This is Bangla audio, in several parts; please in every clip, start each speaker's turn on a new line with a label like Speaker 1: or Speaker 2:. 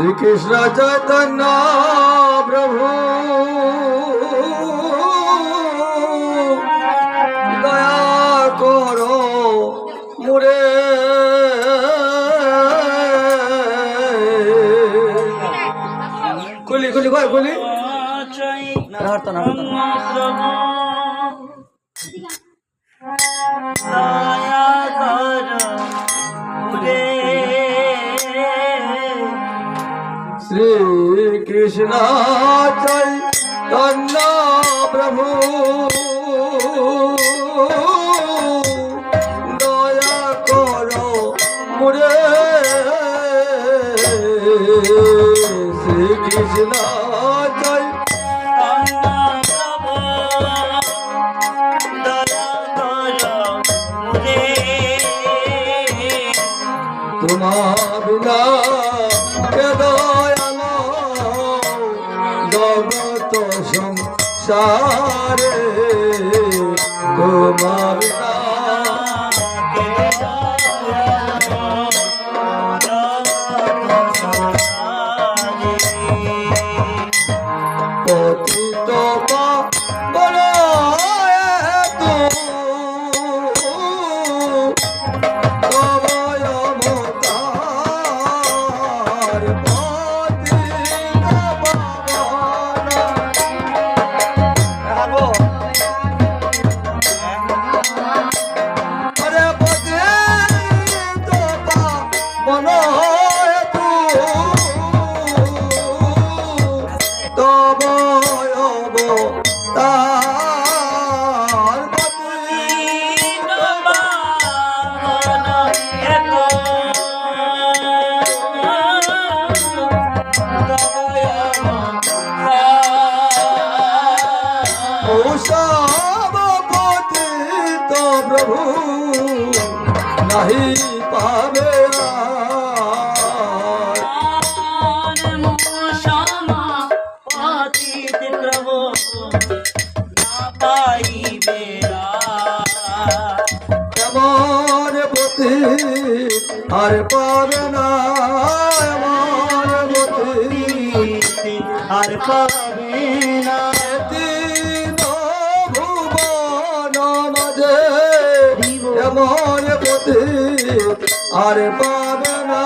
Speaker 1: শ্রীকৃষ্ণ চৈতন্য প্রভু। দয়া করো মুরে। খুলি খুলি কয় খুলি না হারতো না কৃষ্ণ চৈতন্য প্রভু। দয়া করো মুরে। শ্রী কৃষ্ণ তোমার বিনা সংসারে এমন পতি আর পাবে না এমন পতি
Speaker 2: আর পাবে না।
Speaker 1: ভুবন মাঝে পতি আর পাবে না।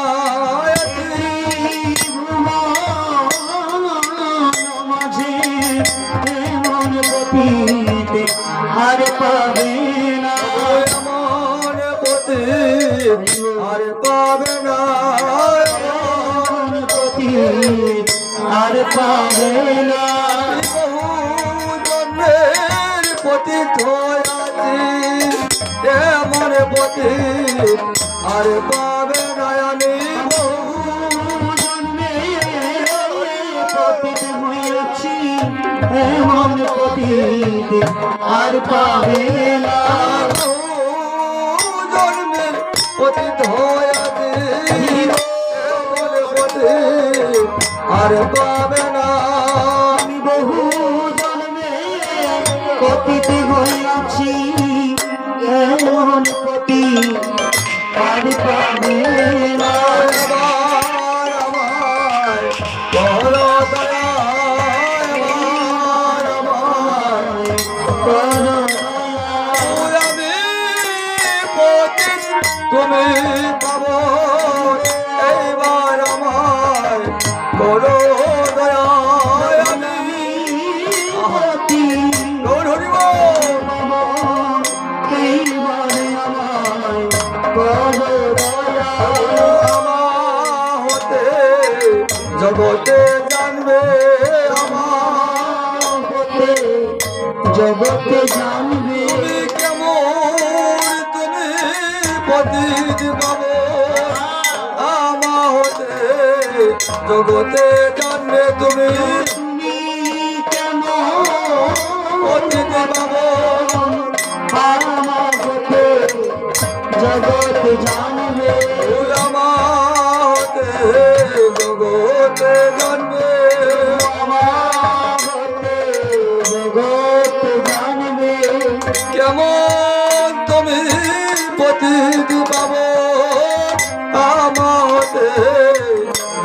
Speaker 2: আর পাবে না
Speaker 1: এমন পতি আর পাবে না পতি
Speaker 2: আর পাবে না
Speaker 1: পতি ধয়াছি এমন পতি আর পাবে না
Speaker 2: এমন পতিত আর পাবে না।
Speaker 1: জন্মের পতিত পতি আর পাবে না।
Speaker 2: আমি বহু জন্মে পতিত হইয়াছি এমন পতি আর পাবে না।
Speaker 1: বড় দয়া জগতে জানবে আমার
Speaker 2: জগতে জানবে
Speaker 1: জগতে জানবে তুমি। পাবো
Speaker 2: আমাকে জগৎ জানবে।
Speaker 1: হতে জগতে জানবে। কেমন তুমি পতিত পাবো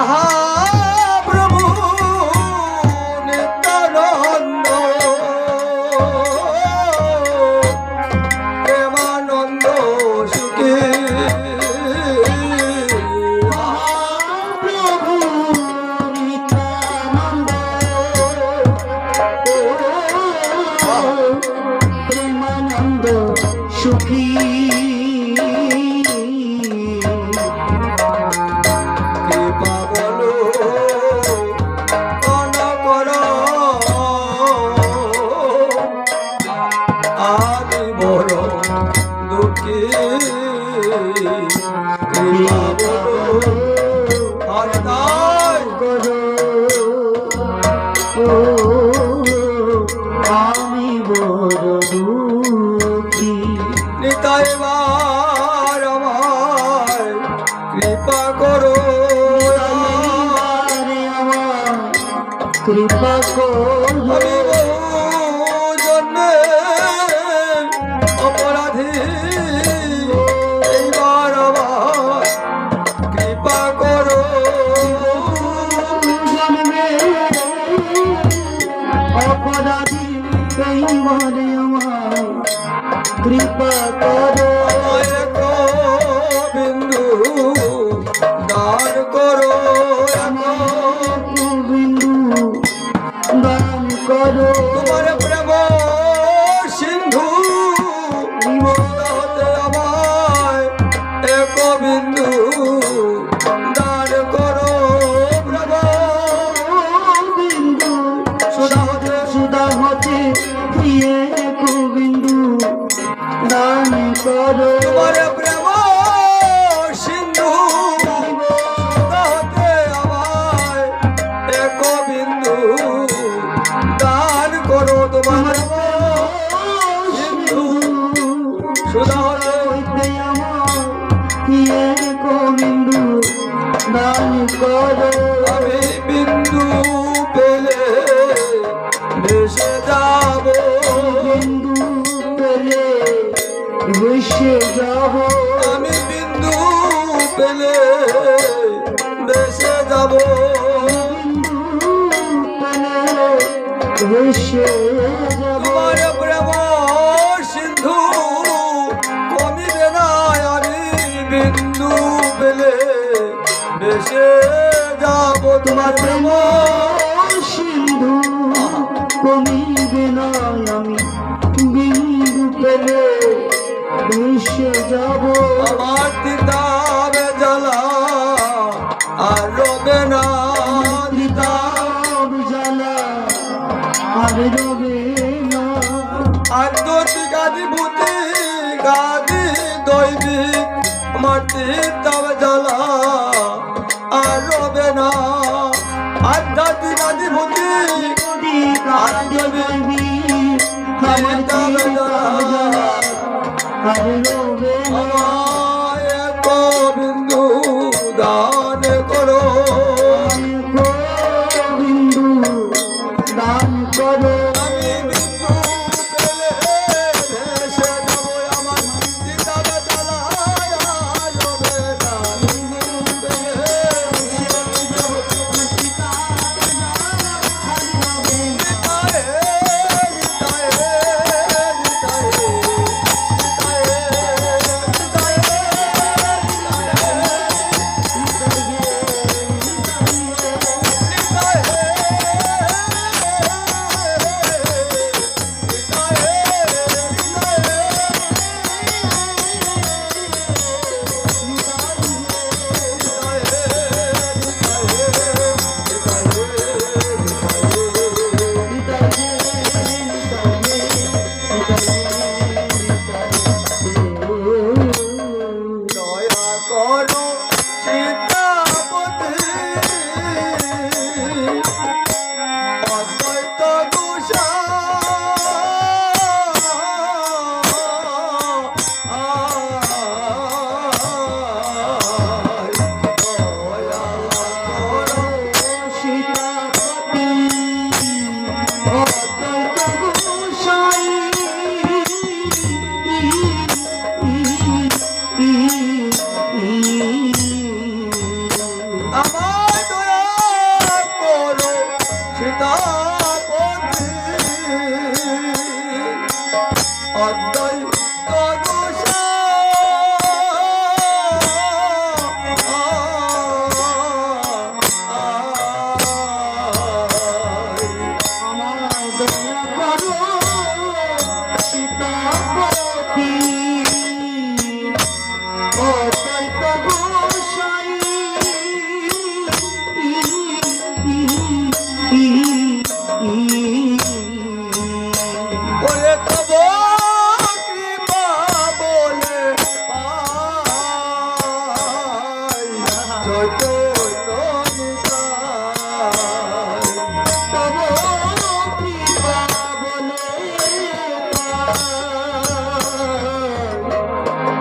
Speaker 2: 啊哈！ஆறு
Speaker 1: কৃপা করো ভেসে যাব। আমি বিন্দু পেলে ভেসে যাব।
Speaker 2: ভেসে যাব।
Speaker 1: প্রেম সিন্ধু কমিবে না আমি বিন্দু পেলে ভেসে যাব। তোমার
Speaker 2: সিন্ধু কমিবে না মিশে যাব।
Speaker 1: আমার তিতাবে জ্বালা আর রবে না
Speaker 2: তিতাব জ্বালা আর রবে না।
Speaker 1: আর দোষী গাদি ভূতি গাদি দৈবী। আমার তিতাব জ্বালা আর রবে না আধ্যাত্মিক গাদি ভূতি
Speaker 2: গাদি দৈবী আমার তিতাব
Speaker 1: জ্বালা। বিন্দু দা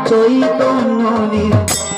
Speaker 1: চৈতন্য নিত্য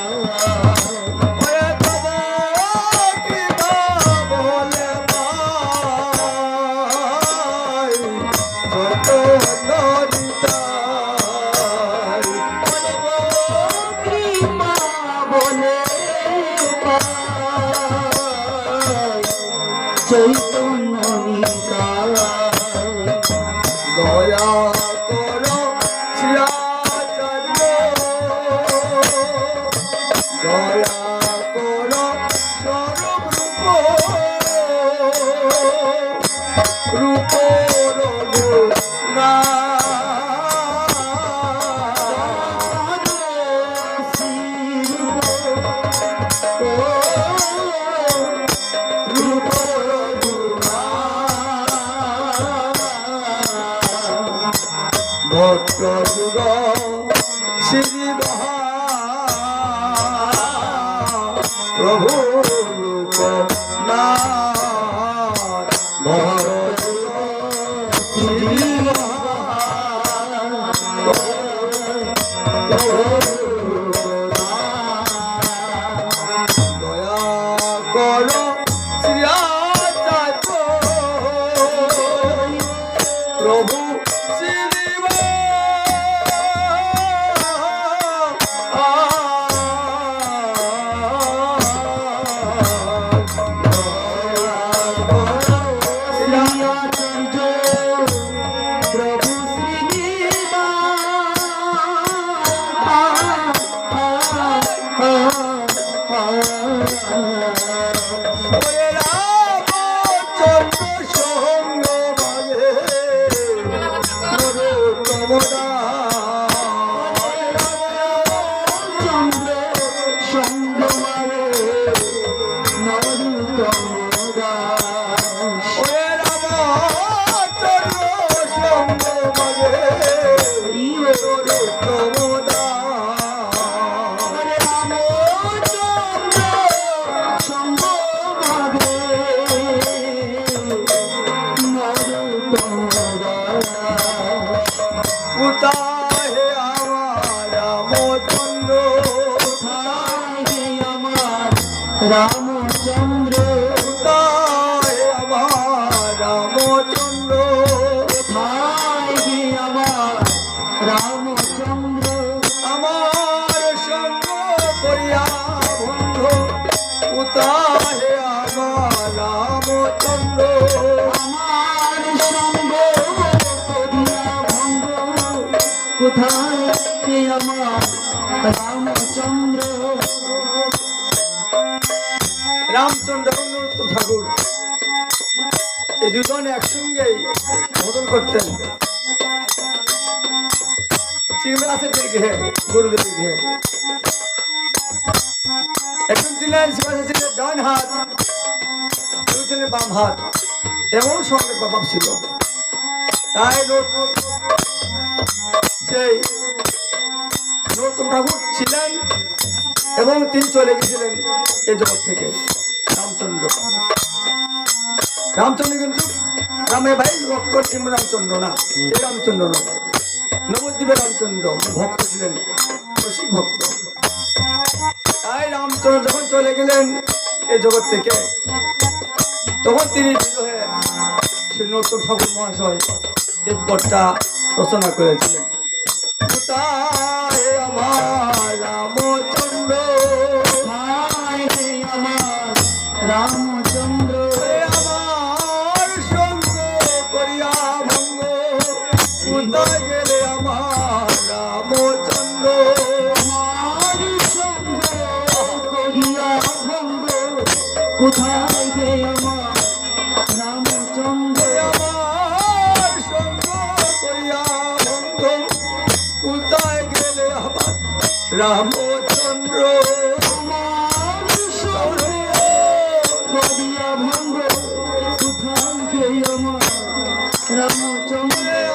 Speaker 1: প্রভু Oh, রামচন্দ্র দুজন একসঙ্গেই ভোজন করতেন। গৃহে একজন ছিলেন ছিল। তাই সেই ঠাকুর ছিলেন এবং তিনি চলে গেছিলেন এই জগৎ থেকে, রামচন্দ্র। রামচন্দ্র কিন্তু রামের ভাই লক্ষ্মণ কিংবা রামচন্দ্র না। এই রামচন্দ্র নয় নবদ্বীপের রামচন্দ্র ভক্ত ছিলেন। রসিক ভক্ত। তাই রামচন্দ্র যখন চলে গেলেন এই জগৎ থেকে তখন তিনি বিরহে শ্রী নতুন ঠাকুর মহাশয় এই রচনা করেছিলেন। কোথায়
Speaker 2: কোথায় গে আমার? রামচন্দ্র
Speaker 1: আমার সঙ্গ করিয়া ভঙ্গ কোথায় গেলে আমার রামচন্দ্র
Speaker 2: রামচন্দ্র